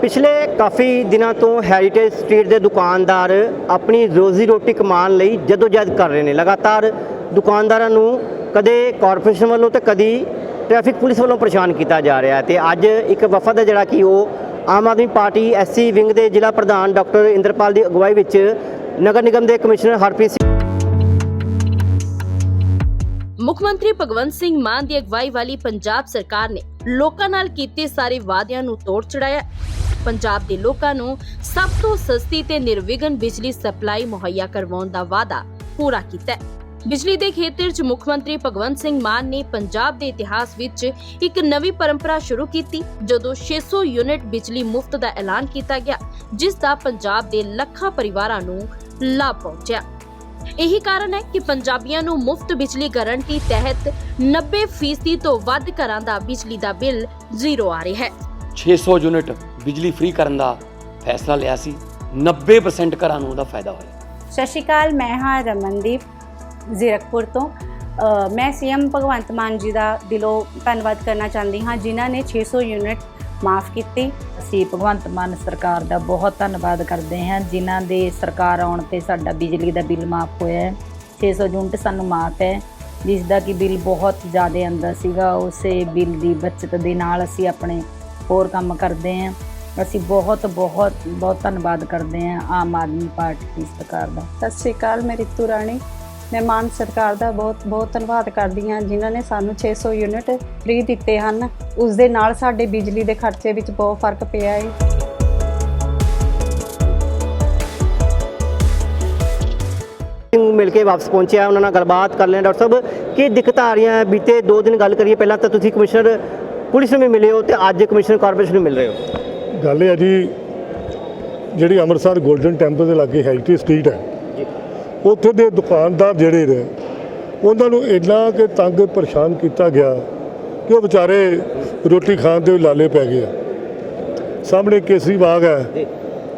ਪਿਛਲੇ ਕਾਫੀ ਦਿਨਾਂ ਤੋਂ ਹੈਰੀਟੇਜ ਸਟਰੀਟ ਦੇ ਦੁਕਾਨਦਾਰ ਆਪਣੀ ਰੋਜ਼ੀ ਰੋਟੀ ਕਮਾਉਣ ਲਈ ਜਦੋਜਹਿਦ ਕਰ ਰਹੇ ਨੇ। ਲਗਾਤਾਰ ਦੁਕਾਨਦਾਰਾਂ ਨੂੰ ਕਦੇ ਕਾਰਪੋਰੇਸ਼ਨ ਵੱਲੋਂ ਤੇ ਕਦੀ ਟ੍ਰੈਫਿਕ ਪੁਲਿਸ ਵੱਲੋਂ ਪਰੇਸ਼ਾਨ ਕੀਤਾ ਜਾ ਰਿਹਾ ਤੇ ਅੱਜ ਇੱਕ ਵਫਦ ਹੈ ਜਿਹੜਾ ਕਿ ਉਹ Aam Aadmi party SC wing ਦੇ ਜ਼ਿਲ੍ਹਾ ਪ੍ਰਧਾਨ ਡਾਕਟਰ ਇੰਦਰਪਾਲ ਦੀ ਅਗਵਾਈ ਵਿੱਚ ਨਗਰ ਨਿਗਮ ਦੇ ਕਮਿਸ਼ਨਰ ਹਰਪ੍ਰੀਤ ਸਿੰਘ ਮੁੱਖ ਮੰਤਰੀ ਭਗਵੰਤ ਸਿੰਘ ਮਾਨ ਦੀ ਅਗਵਾਈ ਵਾਲੀ ਪੰਜਾਬ ਸਰਕਾਰ ਨੇ ਲੋਕਾਂ ਨਾਲ ਕੀਤੇ ਸਾਰੇ ਵਾਅਦਿਆਂ ਨੂੰ ਤੋੜ ਚੜਾਇਆ। ਪੰਜਾਬ ਦੇ ਲੋਕਾਂ ਨੂੰ ਸਭ ਤੋਂ ਸਸਤੀ ਤੇ ਨਿਰਵਿਘਨ ਬਿਜਲੀ ਸਪਲਾਈ ਮੁਹੱਈਆ ਕਰਵਾਉਣ ਦਾ ਵਾਅਦਾ ਪੂਰਾ ਕੀਤਾ ਹੈ। ਬਿਜਲੀ ਦੇ ਖੇਤਰ 'ਚ ਮੁੱਖ ਮੰਤਰੀ ਭਗਵੰਤ ਸਿੰਘ ਮਾਨ ਨੇ ਪੰਜਾਬ ਦੇ ਇਤਿਹਾਸ ਵਿੱਚ ਇੱਕ ਨਵੀਂ ਪਰੰਪਰਾ ਸ਼ੁਰੂ ਕੀਤੀ, ਜਦੋਂ 600 ਯੂਨਿਟ ਬਿਜਲੀ ਮੁਫਤ ਦਾ ਐਲਾਨ ਕੀਤਾ ਗਿਆ, ਜਿਸ ਦਾ ਪੰਜਾਬ ਦੇ ਲੱਖਾਂ ਪਰਿਵਾਰਾਂ ਨੂੰ ਲਾਭ ਪਹੁੰਚਿਆ। ਇਹੀ ਕਾਰਨ ਹੈ ਕਿ ਪੰਜਾਬੀਆਂ ਨੂੰ ਮੁਫਤ ਬਿਜਲੀ ਗਾਰੰਟੀ ਤਹਿਤ 90% ਤੋਂ ਵੱਧ ਘਰਾਂ ਦਾ ਬਿਜਲੀ ਦਾ ਬਿੱਲ ਜ਼ੀਰੋ ਆ ਰਿਹਾ ਹੈ। 600 ਯੂਨਿਟ ਬਿਜਲੀ ਫ੍ਰੀ ਕਰਨ ਦਾ ਫੈਸਲਾ ਲਿਆ ਸੀ। 90% ਘਰਾਂ ਨੂੰ ਉਹਦਾ ਫਾਇਦਾ ਹੋਇਆ। ਸਤਿ ਸ਼੍ਰੀ ਅਕਾਲ ਮੈਂ ਹਾਂ ਰਮਨਦੀਪ ਜ਼ੀਰਕਪੁਰ ਤੋਂ। ਮੈਂ ਸੀਐਮ ਭਗਵੰਤ ਮਾਨ ਜੀ ਦਾ ਦਿਲੋਂ ਧੰਨਵਾਦ ਕਰਨਾ ਚਾਹੁੰਦੀ ਹਾਂ ਜਿਨ੍ਹਾਂ ਨੇ 600 ਯੂਨਿਟ ਮਾਫ ਕੀਤੀ। ਅਸੀਂ ਭਗਵੰਤ ਮਾਨ ਸਰਕਾਰ ਦਾ ਬਹੁਤ ਧੰਨਵਾਦ ਕਰਦੇ ਹਾਂ ਜਿਨ੍ਹਾਂ ਦੇ ਸਰਕਾਰ ਆਉਣ ਤੇ ਸਾਡਾ ਬਿਜਲੀ ਦਾ ਬਿੱਲ ਮਾਫ ਹੋਇਆ ਹੈ। 600 ਯੂਨਿਟ ਸਾਨੂੰ ਮਾਫ ਹੈ ਜਿਸ ਦਾ ਕਿ ਬਿੱਲ ਬਹੁਤ ਜ਼ਿਆਦਾ ਆਉਂਦਾ ਸੀਗਾ। ਉਸੇ ਬਿੱਲ ਦੀ ਬਚਤ ਦੇ ਨਾਲ ਅਸੀਂ ਆਪਣੇ ਹੋਰ ਕੰਮ ਕਰਦੇ ਹਾਂ। ਅਸੀਂ ਬਹੁਤ ਬਹੁਤ ਬਹੁਤ ਧੰਨਵਾਦ ਕਰਦੇ ਹਾਂ ਆਮ ਆਦਮੀ ਪਾਰਟੀ ਦੀ ਸਰਕਾਰ ਦਾ। ਸਤਿ ਸ਼੍ਰੀ ਅਕਾਲ ਮੈਂ ਰਿਤੂ ਰਾਣੀ। ਮੈਂ ਮਾਨ ਸਰਕਾਰ ਦਾ ਬਹੁਤ ਬਹੁਤ ਧੰਨਵਾਦ ਕਰਦੀ ਹਾਂ ਜਿਨ੍ਹਾਂ ਨੇ ਸਾਨੂੰ 600 ਯੂਨਿਟ ਫ੍ਰੀ ਦਿੱਤੇ ਹਨ। ਉਸ ਦੇ ਨਾਲ ਸਾਡੇ ਬਿਜਲੀ ਦੇ ਖਰਚੇ ਵਿੱਚ ਬਹੁਤ ਫ਼ਰਕ ਪਿਆ ਹੈ ਮਿਲ ਕੇ ਵਾਪਸ ਪਹੁੰਚਿਆ ਉਹਨਾਂ ਨਾਲ ਗੱਲਬਾਤ ਕਰ ਲੈਣ ਡਾਕਟਰ ਸਾਹਿਬ ਕੀ ਦਿੱਕਤਾਂ ਆ ਰਹੀਆਂ? ਬੀਤੇ 2 ਦਿਨ ਗੱਲ ਕਰੀਏ ਪਹਿਲਾਂ ਤਾਂ ਤੁਸੀਂ ਕਮਿਸ਼ਨਰ ਪੁਲਿਸ ਨੂੰ ਵੀ ਮਿਲੇ ਹੋ ਤੇ ਅੱਜ ਕਮਿਸ਼ਨਰ ਕਾਰਪੋਰੇਸ਼ਨ ਨੂੰ ਮਿਲ ਰਹੇ ਹੋ। ਗੱਲ ਇਹ ਹੈ ਜੀ ਜਿਹੜੀ ਅੰਮ੍ਰਿਤਸਰ 골ਡਨ ਟੈਂਪਲ ਦੇ ਲਾਗੇ ਹੈਰੀਟੇਜ ਸਟਰੀਟ ਹੈ। ਉੱਥੇ ਦੇ ਦੁਕਾਨਦਾਰ ਜਿਹੜੇ ਨੇ ਉਹਨਾਂ ਨੂੰ ਇੰਨਾ ਕਿ ਤੰਗ ਪਰੇਸ਼ਾਨ ਕੀਤਾ ਗਿਆ ਕਿ ਉਹ ਵਿਚਾਰੇ ਰੋਟੀ ਖਾਣ ਦੇ ਲਾਲੇ ਪੈ ਗਏ। ਸਾਹਮਣੇ ਕੇਸਰੀ ਬਾਗ ਹੈ।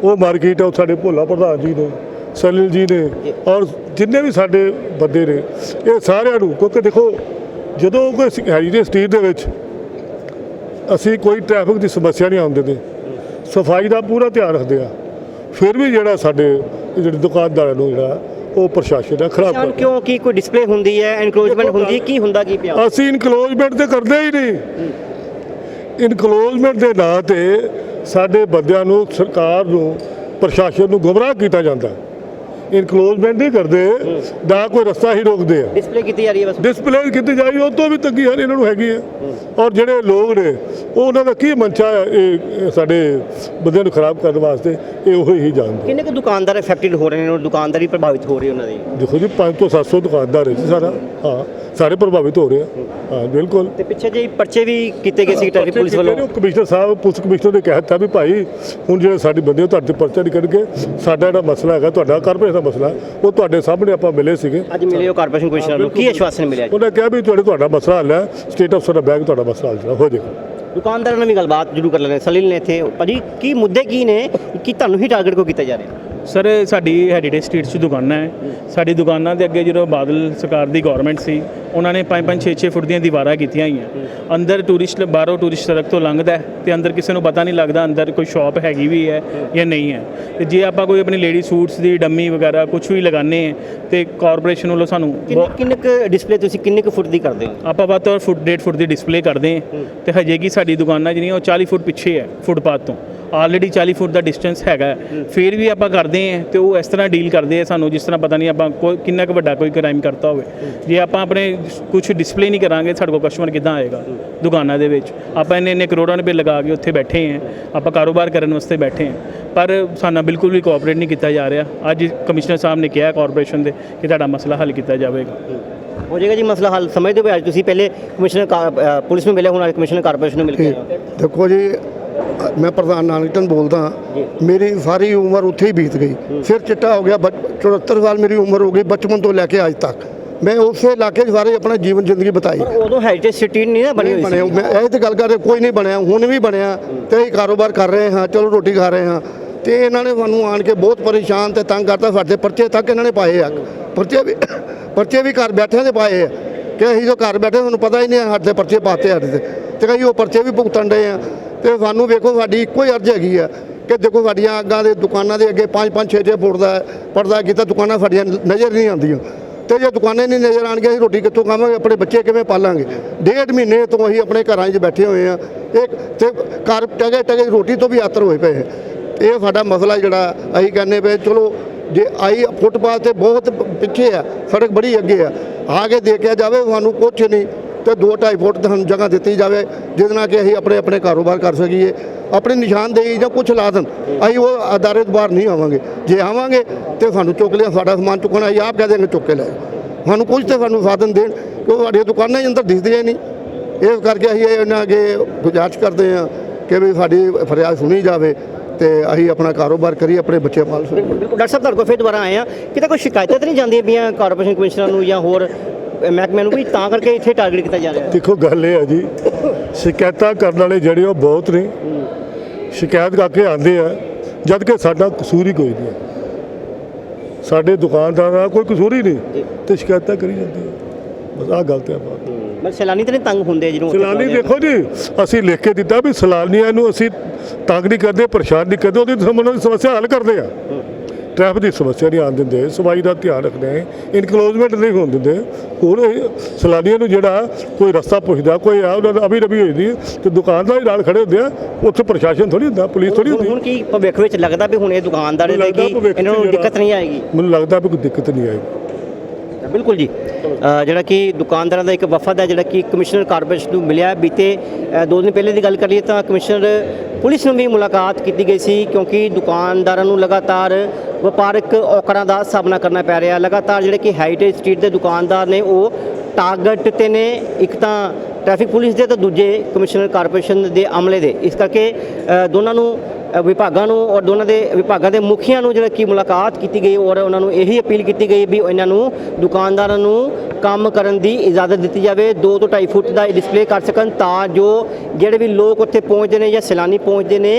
ਉਹ ਮਾਰਕੀਟ ਹੈ ਉਹ ਸਾਡੇ ਭੋਲਾ ਪ੍ਰਧਾਨ ਜੀ ਨੇ ਸਲੀਲ ਜੀ ਨੇ ਔਰ ਜਿੰਨੇ ਵੀ ਸਾਡੇ ਬੰਦੇ ਨੇ ਇਹ ਸਾਰਿਆਂ ਨੂੰ ਕਿਉਂਕਿ ਦੇਖੋ ਜਦੋਂ ਕੋਈ ਹੈਰੀਟੇਜ ਸਟਰੀਟ ਦੇ ਵਿੱਚ ਅਸੀਂ ਕੋਈ ਟ੍ਰੈਫਿਕ ਦੀ ਸਮੱਸਿਆ ਨਹੀਂ ਆਉਣ ਦਿੰਦੇ ਸਫ਼ਾਈ ਦਾ ਪੂਰਾ ਧਿਆਨ ਰੱਖਦੇ ਆ। ਫਿਰ ਵੀ ਜਿਹੜਾ ਸਾਡੇ ਜਿਹੜੇ ਦੁਕਾਨਦਾਰਾਂ ਨੂੰ ਜਿਹੜਾ ਉਹ ਪ੍ਰਸ਼ਾਸਨ ਹੈ ਖਰਾਬ ਕਰਦਾ ਕਿਉਂ ਕੀ ਕੋਈ ਡਿਸਪਲੇ ਹੁੰਦੀ ਹੈ ਐਨਕਰੋਚਮੈਂਟ ਹੁੰਦੀ ਕੀ ਹੁੰਦਾ ਕੀ ਪਿਆ? ਅਸੀਂ ਇਨਕਲੋਜਮੈਂਟ ਤੇ ਕਰਦੇ ਹੀ ਨਹੀਂ। ਇਨਕਲੋਜਮੈਂਟ ਦੇ ਨਾਂ ਤੇ ਸਾਡੇ ਬੰਦਿਆਂ ਨੂੰ ਸਰਕਾਰ ਨੂੰ ਪ੍ਰਸ਼ਾਸਨ ਨੂੰ ਗੁੰਮਰਾਹ ਕੀਤਾ ਜਾਂਦਾ। ਇਨਕਲੋਜਮੈਂਟ ਨਹੀਂ ਕਰਦੇ ਨਾ ਕੋਈ ਰਸਤਾ ਹੀ ਰੋਕਦੇ ਆ। ਡਿਸਪਲੇ ਕੀਤੀ ਜਾ ਰਹੀ ਹੈ ਬਸ। ਡਿਸਪਲੇ ਕੀਤੀ ਜਾਈ ਉਹ ਤੋਂ ਵੀ ਤੰਗੀ ਹਾਲ ਇਹਨਾਂ ਨੂੰ ਹੈਗੀ ਹੈ ਔਰ ਜਿਹੜੇ ਲੋਕ ਨੇ ਉਹ ਉਹਨਾਂ ਦਾ ਕੀ ਮਨਸ਼ਾ ਹੈ ਇਹ ਸਾਡੇ ਬੰਦਿਆਂ ਨੂੰ ਖਰਾਬ ਕਰਨ ਵਾਸਤੇ ਇਹ ਉਹ ਹੀ ਜਾਣਦੇ ਕਿੰਨੇ ਕੁ ਦੁਕਾਨਦਾਰ ਅਫੈਕਟਡ ਹੋ ਰਹੇ ਨੇ ਔਰ ਦੁਕਾਨਦਾਰੀ ਪ੍ਰਭਾਵਿਤ ਹੋ ਰਹੀ ਉਹਨਾਂ ਦੀ? ਦੇਖੋ ਜੀ 5 ਤੋਂ 700 ਦੁਕਾਨਦਾਰ ਹੈ ਜੀ ਸਾਰਾ। ਹਾਂ। ਸਾਰੇ ਪ੍ਰਭਾਵਿਤ ਹੋ ਰਹੇ ਆ। ਹਾਂ ਬਿਲਕੁਲ। ਤੇ ਪਿੱਛੇ ਜੇ ਪਰਚੇ ਵੀ ਕੀਤੇ ਗਏ ਸੀ ਟ੍ਰੈਫਿਕ ਪੁਲਿਸ ਵੱਲੋਂ? ਕਮਿਸ਼ਨਰ ਸਾਹਿਬ ਪੁਲਿਸ ਕਮਿਸ਼ਨਰ ਨੇ ਕਹਿ ਦਿੱਤਾ ਵੀ ਭਾਈ ਹੁਣ ਜਿਹੜੇ ਸਾਡੇ ਬੰਦੇ ਉਹ ਤੁਹਾਡੇ ਤੇ ਪਰਚਾ ਨਹੀਂ ਕਰਨਗੇ ਸਾਡਾ ਜਿਹੜਾ ਮਸਲਾ ਹੈਗਾ ਤੁਹਾਡਾ ਕਾਰਪੋਰੇਸ਼ਨ ਦਾ ਮਸਲਾ ਉਹ ਤੁਹਾਡੇ ਸਾਹਮਣੇ ਆਪਾਂ ਮਿਲੇ ਸੀਗੇ। ਅੱਜ ਮਿਲੇ ਹੋ ਕਾਰਪੋਰੇਸ਼ਨ ਕਮਿਸ਼ਨਰ ਨੂੰ ਕੀ ਆਸ਼ਵਾਸਨ ਮਿਲਿਆ ਜੀ? ਉਹਨੇ ਕਿਹਾ ਵੀ ਤੁਹਾਡੇ ਤੁਹਾਡਾ ਮਸਲਾ ਹੱਲ ਹੈ। ਸਟੇਟ ਅਫਸਰ ਦਾ ਬੈਗ ਤੁਹਾਡਾ ਮਸਲਾ ਹੱਲ ਜਿਹੜਾ ਹੋ ਜਾਏਗਾ। ਦੁਕਾਨਦਾਰਾਂ ਨਾਲ ਵੀ ਗੱਲਬਾਤ ਜ਼ਰੂਰ ਕਰ ਲੈਣੇ ਸਲੀਲ ਨੇ ਇੱਥੇ। ਭਾਜੀ ਕੀ ਮੁੱਦੇ ਕੀ ਨੇ ਕਿ ਤੁਹਾਨੂੰ ਹੀ ਟਾਰਗੇਟ ਕੋ ਕੀਤਾ ਜਾ ਰਿਹਾ? ਸਰ ਸਾਡੀ ਹੈਰੀਟੇਜ ਸਟਰੀਟ 'ਚ ਦੁਕਾਨਾਂ ਹੈ। ਸਾਡੀ ਦੁਕਾਨਾਂ ਦੇ ਅੱਗੇ ਜਦੋਂ ਬਾਦਲ ਸਰਕਾਰ ਦੀ ਗਵਰਨਮੈਂਟ ਸੀ ਉਹਨਾਂ ਨੇ 5-5 6-6 ਫੁੱਟ ਦੀਆਂ ਦੀਵਾਰਾਂ ਕੀਤੀਆਂ ਹੋਈਆਂ। ਅੰਦਰ ਟੂਰਿਸਟ ਬਾਹਰੋਂ ਟੂਰਿਸਟ ਸੜਕ ਤੋਂ ਲੰਘਦਾ ਤੇ ਅੰਦਰ ਕਿਸੇ ਨੂੰ ਪਤਾ ਨਹੀਂ ਲੱਗਦਾ ਅੰਦਰ ਕੋਈ ਸ਼ਾਪ ਹੈਗੀ ਵੀ ਹੈ ਜਾਂ ਨਹੀਂ ਹੈ। ਤੇ ਜੇ ਆਪਾਂ ਕੋਈ ਆਪਣੀ ਲੇਡੀ ਸੂਟਸ ਦੀ ਡੰਮੀ ਵਗੈਰਾ ਕੁਝ ਵੀ ਹਾਂ ਤੇ ਕਾਰਪੋਰੇਸ਼ਨ ਵੱਲੋਂ ਸਾਨੂੰ ਕਿੰਨੇ ਕੁ ਡਿਸਪਲੇ ਤੁਸੀਂ ਕਿੰਨੇ ਕੁ ਫੁੱਟ ਦੀ ਕਰਦੇ ਹੋ? ਆਪਾਂ ਵੱਧ ਤੋਂ ਫੁੱਟ ਡੇਢ ਫੁੱਟ ਦੀ ਡਿਸਪਲੇ ਕਰਦੇ ਹਾਂ। ਤੇ ਹਜੇ ਕੀ ਸਾਡੀ ਦੁਕਾਨਾਂ ਜਿਹੜੀਆਂ ਉਹ 40 ਫੁੱਟ ਪਿੱਛੇ ਹੈ ਫੁੱਟਪਾਥ ਤੋਂ। ਆਲਰੇਡੀ 40 ਫੁੱਟ ਦਾ ਡਿਸਟੈਂਸ ਹੈਗਾ। ਫਿਰ ਵੀ ਆਪਾਂ ਕਰਦੇ ਹਾਂ ਤੇ ਉਹ ਇਸ ਤਰ੍ਹਾਂ ਡੀਲ ਕਰਦੇ ਆ ਸਾਨੂੰ ਜਿਸ ਤਰ੍ਹਾਂ ਪਤਾ ਨਹੀਂ ਆਪਾਂ ਕੋਈ ਕਿੰਨਾ ਕੁ ਵੱਡਾ ਕੋਈ ਕ੍ਰਾਈਮ ਕਰਤਾ ਹੋਵੇ। ਜੇ ਆਪਾਂ ਆਪਣੇ ਕੁਝ ਡਿਸਪਲੇ ਨਹੀਂ ਕਰਾਂਗੇ ਸਾਡੇ ਕੋਲ ਕਸਟਮਰ ਕਿੱਦਾਂ ਆਏਗਾ? ਦੁਕਾਨਾਂ ਦੇ ਵਿੱਚ। ਆਪਾਂ ਇੰਨੇ ਇੰਨੇ ਕਰੋੜਾਂ ਰੁਪਏ ਲਗਾ ਕੇ ਉੱਥੇ ਬੈਠੇ ਹਾਂ। ਆਪਾਂ ਕਾਰੋਬਾਰ ਕਰਨ ਵਾਸਤੇ ਬੈਠੇ ਹਾਂ। ਪਰ ਸਾਡਾ ਬਿਲਕੁਲ ਵੀ ਕੋਆਪਰੇਟ ਨਹੀਂ ਕੀਤਾ ਜਾ ਰਿਹਾ। ਅੱਜ ਕਮਿਸ਼ਨਰ ਸਾਹਿਬ ਨੇ ਕਿਹਾ ਕਾਰਪੋਰੇਸ਼ਨ ਦੇ ਕਿ ਤੁਹਾਡਾ ਮਸਲਾ ਹੱਲ ਕੀਤਾ ਜਾਵੇਗਾ। ਹੋ। ਜਾਏਗਾ ਜੀ ਮਸਲਾ ਹੱਲ। ਸਮਝਦੇ ਹੋ ਅੱਜ ਤੁਸੀਂ। ਪਹਿਲੇ ਕਮਿਸ਼ਨਰ ਪੁਲਿਸ ਨੂੰ ਮਿਲੇ ਹੁਣ ਅੱਜ ਕਮਿਸ਼ਨਰ ਕਾਰਪੋਰੇਸ਼ਨ ਨੂੰ ਮਿਲ ਕੇ। ਦੇਖੋ ਜੀ ਮੈਂ ਪ੍ਰਧਾਨ ਨਾਨਕਟਨ ਬੋਲਦਾ ਮੇਰੀ ਸਾਰੀ ਉਮਰ ਉੱਥੇ ਹੀ ਬੀਤ ਗਈ। ਫਿਰ ਚਿੱਟਾ ਹੋ ਗਿਆ ਬੱਚ- 74 ਸਾਲ ਮੇਰੀ ਉਮਰ ਹੋ ਗਈ ਬਚਪਨ ਤੋਂ ਲੈ ਕੇ ਅੱਜ ਤੱਕ। ਮੈਂ ਉਸੇ ਇਲਾਕੇ 'ਚ ਸਾਰੇ ਆਪਣਾ ਜੀਵਨ ਜ਼ਿੰਦਗੀ ਬਤਾਈ। ਪਰ ਉਦੋਂ ਹੈਰੀਟੇਜ ਸਿਟੀ ਨਹੀਂ ਨਾ ਬਣੀ ਹੋਈ ਸੀ। ਮੈਂ ਇਹ ਤੇ ਗੱਲ ਕਰ ਰਿਹਾ ਕੋਈ ਨਹੀਂ ਬਣਿਆ ਹੁਣ ਵੀ ਬਣਿਆ ਤੇ ਅਸੀਂ ਕਾਰੋਬਾਰ ਕਰ ਰਹੇ ਹਾਂ ਚਲੋ ਰੋਟੀ ਖਾ ਰਹੇ ਹਾਂ। ਤੇ ਇਹਨਾਂ ਨੇ ਸਾਨੂੰ ਆਣ ਕੇ ਬਹੁਤ ਪਰੇਸ਼ਾਨ ਤੇ ਤੰਗ ਕਰਤਾ ਸਾਡੇ ਪਰਚੇ ਤੱਕ ਇਹਨਾਂ ਨੇ ਪਾਏ ਆ। ਪਰਚੇ ਵੀ ਪਰਚੇ ਵੀ ਘਰ ਬੈਠਿਆਂ ਦੇ ਪਾਏ ਆ। ਕਿ ਅਸੀਂ ਜੋ ਘਰ ਬੈਠੇ ਤੁਹਾਨੂੰ ਪਤਾ ਹੀ ਨਹੀਂ ਸਾਡੇ ਪਰਚੇ ਪਾਤੇ ਸਾਡੇ ਤੇ। ਤੇ ਕਈ ਉਹ ਪਰਚੇ ਵੀ ਭੁਗਤਣ ਡਏ ਆ। ਤੇ ਸਾਨੂੰ ਵੇਖੋ, ਸਾਡੀ ਇੱਕੋ ਹੀ ਅਰਜ਼ ਹੈਗੀ ਆ ਕਿ ਦੇਖੋ, ਸਾਡੀਆਂ ਅੱਗਾਂ ਦੇ ਦੁਕਾਨਾਂ ਦੇ ਅੱਗੇ 5 5 6 6 ਫੁੱਟ ਦਾ ਪਰਦਾ ਕੀਤਾ, ਦੁਕਾਨਾਂ ਸਾਡੀਆਂ ਨਜ਼ਰ ਨਹੀਂ ਆਉਂਦੀਆਂ। ਤੇ ਜੇ ਦੁਕਾਨਾਂ ਨਹੀਂ ਨਜ਼ਰ ਆਣਗੀਆਂ ਅਸੀਂ ਰੋਟੀ ਕਿੱਥੋਂ ਖਾਵਾਂਗੇ? ਆਪਣੇ ਬੱਚੇ ਕਿਵੇਂ ਪਾਲਾਂਗੇ? ਡੇਢ ਮਹੀਨੇ ਤੋਂ ਅਸੀਂ ਆਪਣੇ ਘਰਾਂ 'ਚ ਬੈਠੇ ਹੋਏ ਆ ਇੱਕ ਤੇ ਘਰ ਟਗੇ ਟਗੇ ਰੋਟੀ ਤੋਂ ਵੀ ਆਤਰ ਹੋਏ ਪਏ ਇਹ ਸਾਡਾ ਮਸਲਾ ਜਿਹੜਾ ਅਸੀਂ ਕਹਿੰਦੇ ਪਏ, ਚਲੋ, ਜੇ ਆਈ ਫੁੱਟਪਾਥ ਤੇ ਬਹੁਤ ਪਿੱਛੇ ਆ, ਸੜਕ ਬੜੀ ਅੱਗੇ ਆ। ਆ ਕੇ ਦੇਖਿਆ ਜਾਵੇ, ਸਾਨੂੰ ਕੁਛ ਨਹੀਂ। ਤੇ 2.5 ਫੁੱਟ ਸਾਨੂੰ ਜਗ੍ਹਾ ਦਿੱਤੀ ਜਾਵੇ, ਜਿਹਦੇ ਨਾਲ ਕਿ ਅਸੀਂ ਆਪਣੇ ਆਪਣੇ ਕਾਰੋਬਾਰ ਕਰ ਸਕੀਏ। ਆਪਣੀ ਨਿਸ਼ਾਨਦੇਹੀ ਜਾਂ ਕੁਛ ਲਾ ਦੇਣ, ਅਸੀਂ ਉਹ ਅਦਾਰੇ ਤੋਂ ਬਾਹਰ ਨਹੀਂ ਆਵਾਂਗੇ। ਜੇ ਆਵਾਂਗੇ ਤੇ ਸਾਨੂੰ ਚੁੱਕ ਲਿਆ, ਸਾਡਾ ਸਮਾਨ ਚੁੱਕਣਾ, ਅਸੀਂ ਆਪ ਕਹਿ ਦੇਂਗੇ ਚੁੱਕ ਕੇ ਲੈ ਸਾਨੂੰ ਕੁਝ ਤੇ ਸਾਨੂੰ ਸਾਧਨ ਦੇਣ ਕਿਉਂਕਿ ਸਾਡੀਆਂ ਦੁਕਾਨਾਂ ਹੀ ਅੰਦਰ ਦਿਸਦੀਆਂ ਨਹੀਂ। ਇਸ ਕਰਕੇ ਅਸੀਂ ਇਹਨਾਂ ਅੱਗੇ ਗੁਜ਼ਾਰਿਸ਼ ਕਰਦੇ ਹਾਂ ਕਿ ਵੀ ਸਾਡੀ ਫਰਿਆਦ ਸੁਣੀ ਜਾਵੇ ਤੇ ਅਸੀਂ ਆਪਣਾ ਕਾਰੋਬਾਰ ਕਰੀਏ, ਆਪਣੇ ਬੱਚੇ ਪਾਲ ਸਕੀਏ। ਬਿਲਕੁਲ, ਡਾਕਟਰ ਸਾਹਿਬ, ਤੁਹਾਡੇ ਕੋਲ ਫਿਰ ਦੁਬਾਰਾ ਆਏ ਆ ਕਿਤੇ ਕੋਈ ਸ਼ਿਕਾਇਤਾਂ ਤਾਂ ਨਹੀਂ ਜਾਂਦੀਆਂ ਪਈਆਂ ਕਾਰਪੋਰੇਸ਼ਨ ਕਮਿਸ਼ਨਰ ਨੂੰ ਜਾਂ ਹੋਰ ਮਹਿਕਮੇ ਨੂੰ ਵੀ ਤਾਂ ਕਰਕੇ ਇੱਥੇ ਟਾਰਗੇਟ ਕੀਤਾ ਜਾ ਰਿਹਾ ਹੈ। ਦੇਖੋ ਗੱਲ ਇਹ ਹੈ ਜੀ ਸ਼ਿਕਾਇਤਾਂ ਕਰਨ ਵਾਲੇ ਜਿਹੜੇ ਉਹ ਬਹੁਤ ਨੇ। ਸ਼ਿਕਾਇਤ ਕਰਕੇ ਆਉਂਦੇ ਆ ਜਦ ਕਿ ਸਾਡਾ ਕਸੂਰ ਹੀ ਕੋਈ ਨਹੀਂ ਹੈ। ਸਾਡੇ ਦੁਕਾਨਦਾਰਾਂ ਦਾ ਕੋਈ ਕਸੂਰ ਹੀ ਨਹੀਂ ਤੇ ਸ਼ਿਕਾਇਤਾਂ ਕਰੀ ਜਾਂਦੇ ਆ। ਬਸ ਆਹ ਗਲਤ ਹੈ ਬਾਤ। ਮੈਂ ਸੈਲਾਨੀ ਤਾਂ ਨਹੀਂ ਤੰਗ ਹੁੰਦੇ ਜਿਹਨੂੰ ਉੱਥੇ ਸਲਾਨੀ ਆ? ਦੇਖੋ ਜੀ ਅਸੀਂ ਲਿਖ ਕੇ ਦਿੱਤਾ ਵੀ ਸਲਾਨੀਆਂ ਨੂੰ ਅਸੀਂ ਤੰਗ ਨਹੀਂ ਕਰਦੇ ਪਰੇਸ਼ਾਨ ਨਹੀਂ ਕਰਦੇ ਉਹਦੀ ਸਮੱਸਿਆ ਹੱਲ ਕਰਦੇ ਆ। ਟ੍ਰੈਫਿਕ ਦੀ ਸਮੱਸਿਆ ਨਹੀਂ ਆਉਣ ਦਿੰਦੇ ਸਫ਼ਾਈ ਦਾ ਧਿਆਨ ਰੱਖਦੇ ਇਨਕਲੋਜ਼ਮੈਂਟ ਨਹੀਂ ਹੋਣ ਦਿੰਦੇ। ਹੋਰ ਸੈਲਾਨੀਆਂ ਨੂੰ ਜਿਹੜਾ ਕੋਈ ਰਸਤਾ ਪੁੱਛਦਾ ਕੋਈ ਆ ਉਹਨਾਂ ਦਾ ਅਭੀ ਰਬੀ ਹੋਈ ਦੀ ਤੇ ਦੁਕਾਨਦਾਰ ਹੀ ਨਾਲ ਖੜੇ ਹੁੰਦੇ ਆ ਉੱਥੇ ਪ੍ਰਸ਼ਾਸਨ ਥੋੜੀ ਹੁੰਦਾ ਪੁਲਿਸ ਥੋੜੀ ਹੁੰਦੀ ਹੁਣ ਕੀ ਭਵਿੱਖ ਵਿੱਚ ਲੱਗਦਾ ਵੀ ਹੁਣ ਇਹ ਦੁਕਾਨਦਾਰ ਦੇ ਕੀ ਇਹਨਾਂ ਨੂੰ ਦਿੱਕਤ ਨਹੀਂ ਆਏਗੀ? ਮੈਨੂੰ ਲੱਗਦਾ ਵੀ ਕੋਈ ਦਿੱਕਤ ਨਹੀਂ ਆਏਗੀ। ਬਿਲਕੁਲ ਜੀ। ਜਿਹੜਾ ਕਿ ਦੁਕਾਨਦਾਰਾਂ ਦਾ ਇੱਕ ਵਫਦ ਹੈ ਜਿਹੜਾ ਕਿ ਕਮਿਸ਼ਨਰ ਕਾਰਪੋਰੇਸ਼ਨ ਨੂੰ ਮਿਲਿਆ ਬੀਤੇ ਦੋ ਦਿਨ ਪਹਿਲੇ ਦੀ ਗੱਲ ਕਰੀਏ ਤਾਂ ਕਮਿਸ਼ਨਰ ਪੁਲਿਸ ਨੂੰ ਵੀ ਮੁਲਾਕਾਤ ਕੀਤੀ ਗਈ ਸੀ ਕਿਉਂਕਿ ਦੁਕਾਨਦਾਰਾਂ ਨੂੰ ਲਗਾਤਾਰ ਵਪਾਰਕ ਔਕੜਾਂ ਦਾ ਸਾਹਮਣਾ ਕਰਨਾ ਪੈ ਰਿਹਾ ਲਗਾਤਾਰ ਜਿਹੜੇ ਕਿ ਹੈਰੀਟੇਜ ਸਟਰੀਟ ਦੇ ਦੁਕਾਨਦਾਰ ਨੇ, ਉਹ ਟਾਰਗੇਟ ਤੇ ਨੇ। ਇੱਕ ਤਾਂ ਟ੍ਰੈਫਿਕ ਪੁਲਿਸ ਦੇ ਤੇ ਦੂਜੇ ਕਮਿਸ਼ਨਰ ਕਾਰਪੋਰੇਸ਼ਨ ਦੇ ਅਮਲੇ ਦੇ। ਇਸ ਕਰਕੇ ਦੋਨਾਂ ਨੂੰ ਵਿਭਾਗਾਂ ਨੂੰ ਔਰ ਦੋਨਾਂ ਦੇ ਵਿਭਾਗਾਂ ਦੇ ਮੁਖੀਆਂ ਨੂੰ ਜਿਹੜਾ ਕਿ ਮੁਲਾਕਾਤ ਕੀਤੀ ਗਈ, ਔਰ ਉਹਨਾਂ ਨੂੰ ਇਹੀ ਅਪੀਲ ਕੀਤੀ ਗਈ ਵੀ ਇਹਨਾਂ ਨੂੰ ਦੁਕਾਨਦਾਰਾਂ ਨੂੰ ਕੰਮ ਕਰਨ ਦੀ ਇਜਾਜ਼ਤ ਦਿੱਤੀ ਜਾਵੇ 2 ਤੋਂ 2.5 ਫੁੱਟ ਦਾ ਡਿਸਪਲੇ ਕਰ ਸਕਣ ਤਾਂ ਜੋ ਜਿਹੜੇ ਵੀ ਲੋਕ ਉੱਥੇ ਪਹੁੰਚਦੇ ਨੇ ਜਾਂ ਸੈਲਾਨੀ ਪਹੁੰਚਦੇ ਨੇ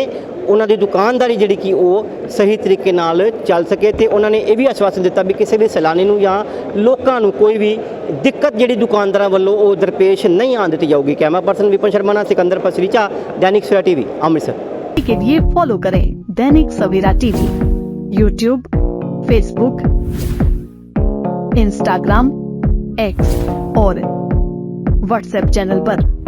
ਉਹਨਾਂ ਦੀ ਦੁਕਾਨਦਾਰੀ ਜਿਹੜੀ ਕਿ ਉਹ ਸਹੀ ਤਰੀਕੇ ਨਾਲ ਚੱਲ ਸਕੇ ਤੇ ਉਹਨਾਂ ਨੇ ਇਹ ਵੀ ਆਸ਼ਵਾਸਨ ਦਿੱਤਾ ਵੀ ਕਿਸੇ ਵੀ ਸੈਲਾਨੀ ਨੂੰ ਜਾਂ ਲੋਕਾਂ ਨੂੰ ਕੋਈ ਵੀ ਦਿੱਕਤ ਜਿਹੜੀ ਦੁਕਾਨਦਾਰਾਂ ਵੱਲੋਂ ਉਹ ਦਰਪੇਸ਼ ਨਹੀਂ ਆਉਣ ਦਿੱਤੀ ਜਾਊਗੀ ਕੈਮਰਾ ਪਰਸਨ ਵਿਪਨ ਸ਼ਰਮਾ ਨਾਲ ਸਿਕੰਦਰ ਪਸਰੀਚਾ ਦੈਨਿਕ ਸਵੇਰਾ ਟੀਵੀ ਅੰਮ੍ਰਿਤਸਰ के लिए फॉलो करें Dainik Savera TV YouTube Facebook Instagram X और व्हाट्सएप चैनल पर।